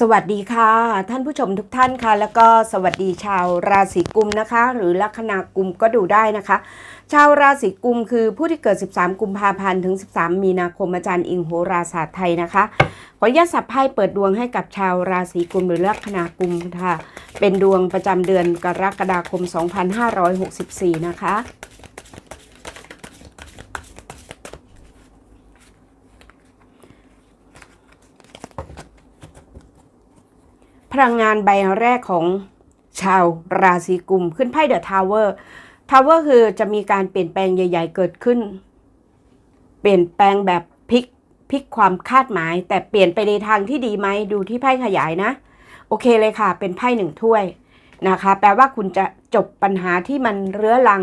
สวัสดีค่ะ ท่านผู้ชมทุกท่านค่ะ แล้วก็สวัสดีชาวราศีกุมนะคะ หรือลัคนากุมก็ดูได้นะคะ ชาวราศีกุมคือผู้ที่เกิด 13 กุมภาพันธ์ถึง 13 มีนาคมอาจารย์อิงโหราศาสตร์ไทยนะคะขออนุญาตสับไพ่เปิดดวงให้กับชาวราศีกุมหรือลัคนากุมค่ะ เป็นดวงประจำเดือนกรกฎาคม 2564 นะคะ พลังงานใบแรกของชาวราศีกุม ขึ้นไพ่เดอะทาวเวอร์ทาวเวอร์คือจะมีการเปลี่ยนแปลงใหญ่ ๆ เกิดขึ้น เปลี่ยนแปลงแบบพลิกพลิกความคาดหมาย แต่เปลี่ยนไปในทางที่ดีไหมดูที่ไพ่ขยายนะ โอเคเลยค่ะ เป็นไพ่หนึ่งถ้วยนะคะ แปลว่าคุณจะจบปัญหาที่มันเรื้อรัง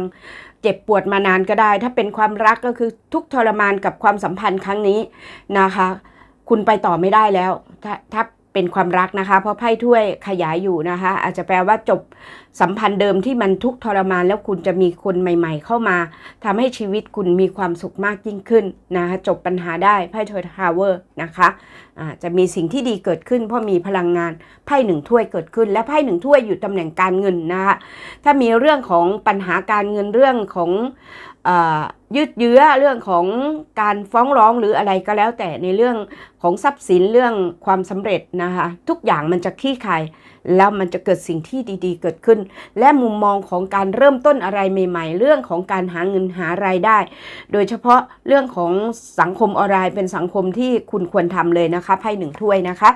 เจ็บปวดมานานก็ได้ ถ้าเป็นความรักก็คือทุกทรมานกับความสัมพันธ์ครั้งนี้นะคะ คุณไปต่อไม่ได้แล้ว ถ้าถ้า เป็นความรักนะคะ เพราะไพ่ถ้วยขยายอยู่นะคะ อาจจะแปลว่าจบสัมพันธ์เดิมที่มันทุกทรมาน แล้วคุณจะมีคนใหม่ ๆ เข้ามาทำให้ชีวิตคุณมีความสุขมากยิ่งขึ้นนะคะจบปัญหาได้ไพ่ทอยทาวเวอร์นะคะอ่าจะมีสิ่งที่ดีเกิดขึ้น เพราะมีพลังงานไพ่หนึ่งถ้วยเกิดขึ้น และไพ่หนึ่งถ้วยอยู่ตำแหน่งการเงินนะคะถ้ามีเรื่องของปัญหาการเงินเรื่องของ ยืดเยื้อเรื่องของการฟ้องร้องหรืออะไรก็แล้ว แต่ในเรื่องของทรัพย์สินเรื่องความสำเร็จนะคะทุกอย่างมันจะคลี่คลายแล้วมันจะเกิดสิ่งที่ดีๆ เกิดขึ้น และมุมมองของการเริ่มต้นอะไรใหม่ ๆ เรื่องของการหาเงินหารายได้ โดยเฉพาะเรื่องของสังคมออนไลน์เป็นสังคมที่คุณควรทำเลยนะคะไพ่หนึ่งถ้วยนะคะ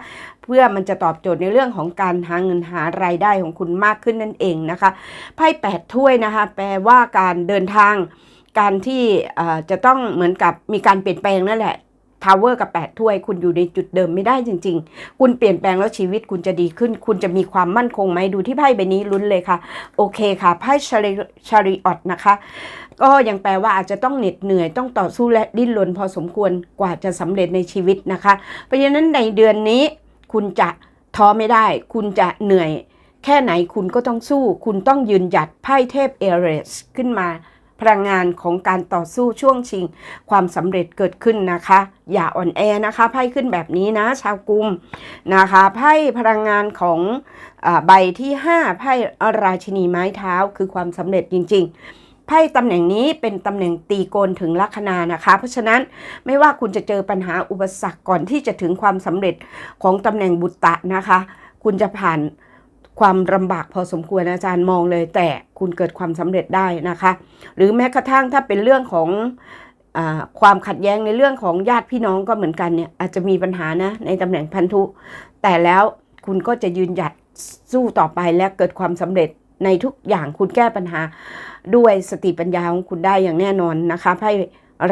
เพื่อมันจะตอบโจทย์ในเรื่องของการหาเงินหารายได้ของคุณมากขึ้นนั่นเองนะคะไพ่แปดถ้วยนะคะ แปลว่าการเดินทาง การที่จะต้องเหมือนกับมีการเปลี่ยนแปลงนั่นแหละทาวเวอร์กับ 8 ถ้วย คุณอยู่ในจุดเดิมไม่ได้จริง ๆ คุณเปลี่ยนแปลงแล้วชีวิตคุณจะดีขึ้น คุณจะมีความมั่นคงไหมดูที่ไพ่ใบนี้ลุ้นเลยค่ะ โอเคค่ะไพ่ชาริออตนะคะ ก็ยังแปลว่าอาจจะต้องเหน็ดเหนื่อยต้องต่อสู้และดิ้นรนพอสมควรกว่าจะสำเร็จในชีวิตนะคะ เพราะฉะนั้นในเดือนนี้ คุณจะท้อไม่ได้ คุณจะเหนื่อย แค่ไหนคุณก็ต้องสู้ คุณต้องยืนหยัดไพ่เทพเอเรสขึ้นมา พลังงานของการต่อสู้ช่วงชิง ความสำเร็จเกิดขึ้นนะคะ อย่าอ่อนแอนะคะไพ่ขึ้นแบบนี้นะ ชาวกุมนะคะไพ่พลังงานของอใบที่ 5 ไพ่ราชินีไม้เท้าคือความสำเร็จจริง ๆไพ่ตำแหน่งนี้เป็นตำแหน่งตีโกนถึงลัคนานะคะ เพราะฉะนั้นไม่ว่าคุณจะเจอปัญหาอุปสรรคก่อนที่จะถึงความสำเร็จของตำแหน่งบุตตะนะคะ คุณจะผ่าน ความลำบากพอสมควรอาจารย์มองเลย แต่คุณเกิดความสำเร็จได้นะคะ หรือแม้กระทั่งถ้าเป็นเรื่องของอความขัดแย้งในเรื่องของญาติพี่น้องก็เหมือนกันเนี่ยอาจจะมีปัญหานะในตำแหน่งพันธุ แต่แล้วคุณก็จะยืนหยัดสู้ต่อไปและเกิดความสำเร็จในทุกอย่างคุณแก้ปัญหาด้วยสติปัญญาของคุณได้อย่างแน่นอนนะคะไพ่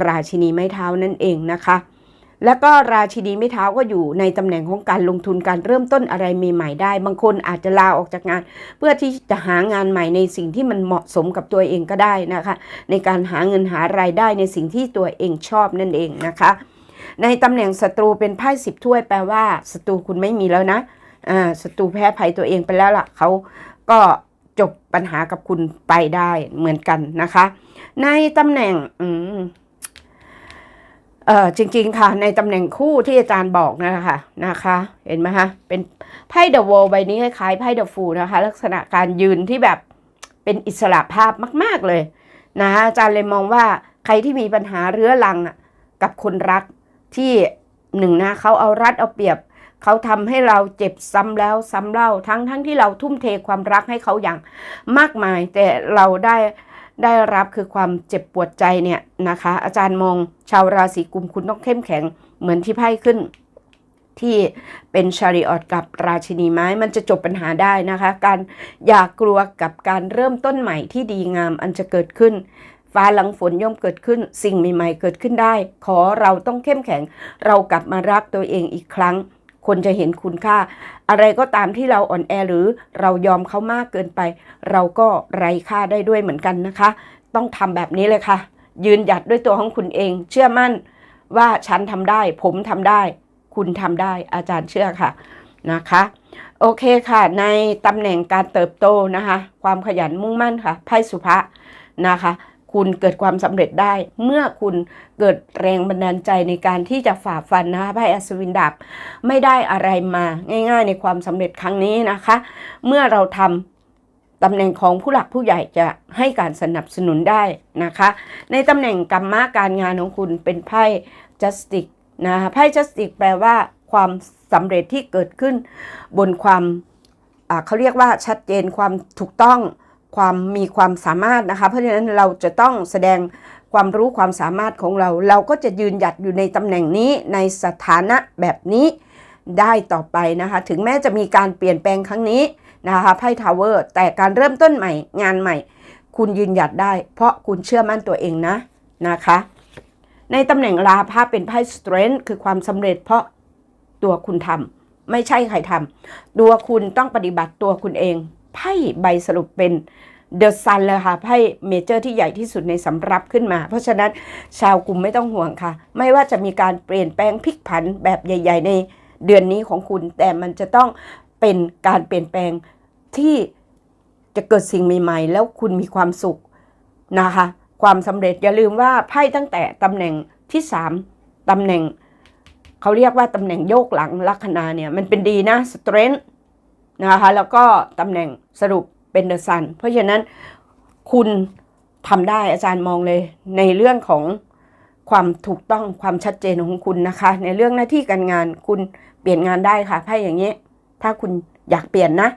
ราชินีไม้เท้านั่นเองนะคะ แล้วก็ราชินีไม้เท้าก็อยู่ในตำแหน่งของการลงทุนการเริ่มต้นอะไรใหม่ๆได้ บางคนอาจจะลาออกจากงาน เพื่อที่จะหางานใหม่ในสิ่งที่มันเหมาะสมกับตัวเองก็ได้นะคะ ในการหาเงินหารายได้ในสิ่งที่ตัวเองชอบนั่นเองนะคะ ในตำแหน่งศัตรูเป็นไพ่สิบถ้วยแปลว่าศัตรูคุณไม่มีแล้วนะอ่าศัตรูแพ้ภัยตัวเองไปแล้วล่ะเขาก็จบปัญหากับคุณไปได้เหมือนกันนะคะ ในตำแหน่งอืม เออจริง ๆ ค่ะ ในตำแหน่งคู่ที่อาจารย์บอกนะคะนะคะ เห็นไหมคะเป็นไพ่เดอะ o ว l ใบนี้คล้ายๆไพ่เดอะฟูนะคะ ลักษณะการยืนที่แบบเป็นอิสระภาพมาก ๆเลยนะคะอาจารย์เลยมองว่าใครที่มีปัญหาเรื้อรังกับคนรักที่หนึ่งนะเขาเอารัดเอาเปรียบ เขาทำให้เราเจ็บซ้ำแล้วซ้ำเล่าทั้งทั้งที่เราทุ่มเทความรักให้เขาอย่างมากมาย แต่เราได้ ได้รับคือความเจ็บปวดใจเนี่ยนะคะ อาจารย์มองชาวราศีกุมคุณต้องเข้มแข็งเหมือนที่ไพ่ขึ้น ที่เป็นชาริออตกับราชินีไม้มันจะจบปัญหาได้นะคะ การอย่ากลัวกับการเริ่มต้นใหม่ที่ดีงามอันจะเกิดขึ้นฟ้าหลังฝนย่อมเกิดขึ้น สิ่งใหม่ ๆ เกิดขึ้นได้ ขอเราต้องเข้มแข็ง เรากลับมารักตัวเองอีกครั้ง คนจะเห็นคุณค่า อะไรก็ตามที่เราอ่อนแอหรือเรายอมเขามากเกินไป เราก็ไร้ค่าได้ด้วยเหมือนกันนะคะ ต้องทำแบบนี้เลยค่ะ ยืนหยัดด้วยตัวของคุณเอง เชื่อมั่นว่าฉันทำได้ ผมทำได้ คุณทำได้อาจารย์เชื่อค่ะนะคะ โอเคค่ะ ในตำแหน่งการเติบโตนะคะ ความขยันมุ่งมั่นค่ะไพ่สุภะนะคะ คุณเกิดความสำเร็จได้ เมื่อคุณเกิดแรงบันดาลใจในการที่จะฝ่าฟันนะคะไพ่อัศวินดาบไม่ได้อะไรมาง่ายๆ ในความสำเร็จครั้งนี้นะคะ เมื่อเราทำตำแหน่งของผู้หลักผู้ใหญ่จะให้การสนับสนุนได้นะคะ ในตำแหน่งกรรมะการงานของคุณเป็นไพ่ justice นะคะไพ่ justice แปลว่าความสำเร็จที่เกิดขึ้นบนความเขาเรียกว่าชัดเจนความถูกต้อง ความมีความสามารถนะคะ เพราะฉะนั้นเราจะต้องแสดงความรู้ความสามารถของเรา เราก็จะยืนหยัดอยู่ในตำแหน่งนี้ในสถานะแบบนี้ได้ต่อไปนะคะ ถึงแม้จะมีการเปลี่ยนแปลงครั้งนี้นะคะไพ่ทาวเวอร์แต่การเริ่มต้นใหม่งานใหม่ คุณยืนหยัดได้ เพราะคุณเชื่อมั่นตัวเองนะนะคะ ในตำแหน่งลาภะเป็นไพ่ strength คือความสำเร็จเพราะตัวคุณทำไม่ใช่ใครทำตัวคุณต้องปฏิบัติตัวคุณเอง ไพ่ใบสรุปเป็นเดอะซันเลยค่ะไพ่เมเจอร์ที่ใหญ่ที่สุดในสำรับขึ้นมา เพราะฉะนั้นชาวกลุ่มไม่ต้องห่วงค่ะ ไม่ว่าจะมีการเปลี่ยนแปลงพลิกผันแบบใหญ่ ๆ ในเดือนนี้ของคุณ แต่มันจะต้องเป็นการเปลี่ยนแปลงที่จะเกิดสิ่งใหม่ ๆ แล้วคุณมีความสุขนะคะ ความสำเร็จอย่าลืมว่าไพ่ตั้งแต่ตำแหน่งที่ 3ตำแหน่ง เขาเรียกว่าตำแหน่งโยกหลังลัคนาเนี่ยมันเป็นดีนะ strength น นะคะแล้วก็ตำแหน่งสรุปเป็นเดอะซันเพราะฉะนั้นคุณทำได้อาจารย์มองเลย ในเรื่องของความถูกต้องความชัดเจนของคุณนะคะ ในเรื่องหน้าที่การงานคุณเปลี่ยนงานได้ค่ะไพ่อย่างนี้ ถ้าคุณอยากเปลี่ยนนะ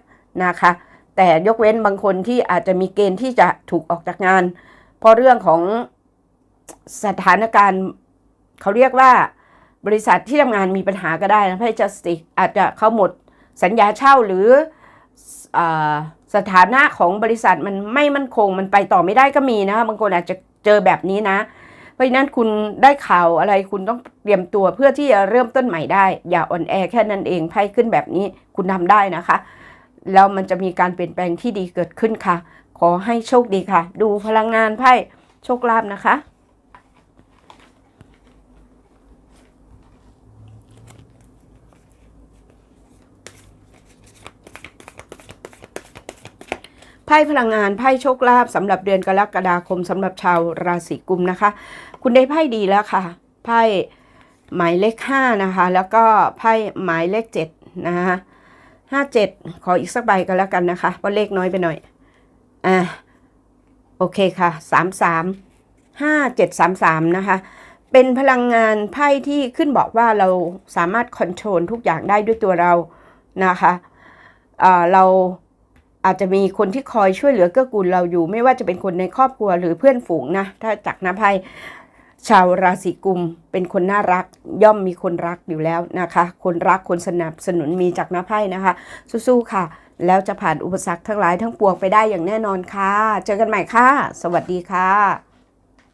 นะคะ แต่ยกเว้นบางคนที่อาจจะมีเกณฑ์ที่จะถูกออกจากงาน เพราะเรื่องของสถานการณ์เขาเรียกว่าบริษัทที่ทำงานมีปัญหาก็ได้นะไพ่จัสติกอาจจะเขาหมด สัญญาเช่าหรืออสถานะของบริษัทมันไม่มั่นคงมันไปต่อไม่ได้ก็มีนะคะบางคนอาจจะเจอแบบนี้นะ เพราะฉะนั้นคุณได้ข่าวอะไรคุณต้องเตรียมตัวเพื่อที่จะเริ่มต้นใหม่ได้ อย่าอ่อนแอแค่นั้นเองไพ่ขึ้นแบบนี้คุณทำได้นะคะ แล้วมันจะมีการเปลี่ยนแปลงที่ดีเกิดขึ้นค่ะ ขอให้โชคดีค่ะ ดูพลังงานไพ่โชคลาภนะคะ พ่พลังงานไพ่โชคลาภสำหรับเดือนกรกฎาคมสำหรับชาวราศีกุมนะคะ คุณได้ไพ่ดีแล้วค่ะ ไพ่หมายเลขห้านะคะ แล้วก็ไพ่หมายเลขเจ็ดนะคะห้าเจ็ดขออีกสักใบก็แล้วกันนะคะ เพราะเลขน้อยไปหน่อยอะโอเคค่ะสามสามห้าเจ็ดสามสามนะคะ เป็นพลังงานไพ่ที่ขึ้นบอกว่าเราสามารถคอนโทรลทุกอย่างได้ด้วยตัวเรานะคะอ่าเรา อาจจะมีคนที่คอยช่วยเหลือเกื้อกูลเราอยู่ ไม่ว่าจะเป็นคนในครอบครัวหรือเพื่อนฝูงนะ ถ้าจากน้าไพ่ชาวราศีกุมเป็นคนน่ารักย่อมมีคนรักอยู่แล้วนะคะ คนรักคนสนับสนุนมีจากน้าไพ่นะคะ สู้ๆค่ะ แล้วจะผ่านอุปสรรคทั้งหลายทั้งปวงไปได้อย่างแน่นอนค่ะ เจอกันใหม่ค่ะ สวัสดีค่ะ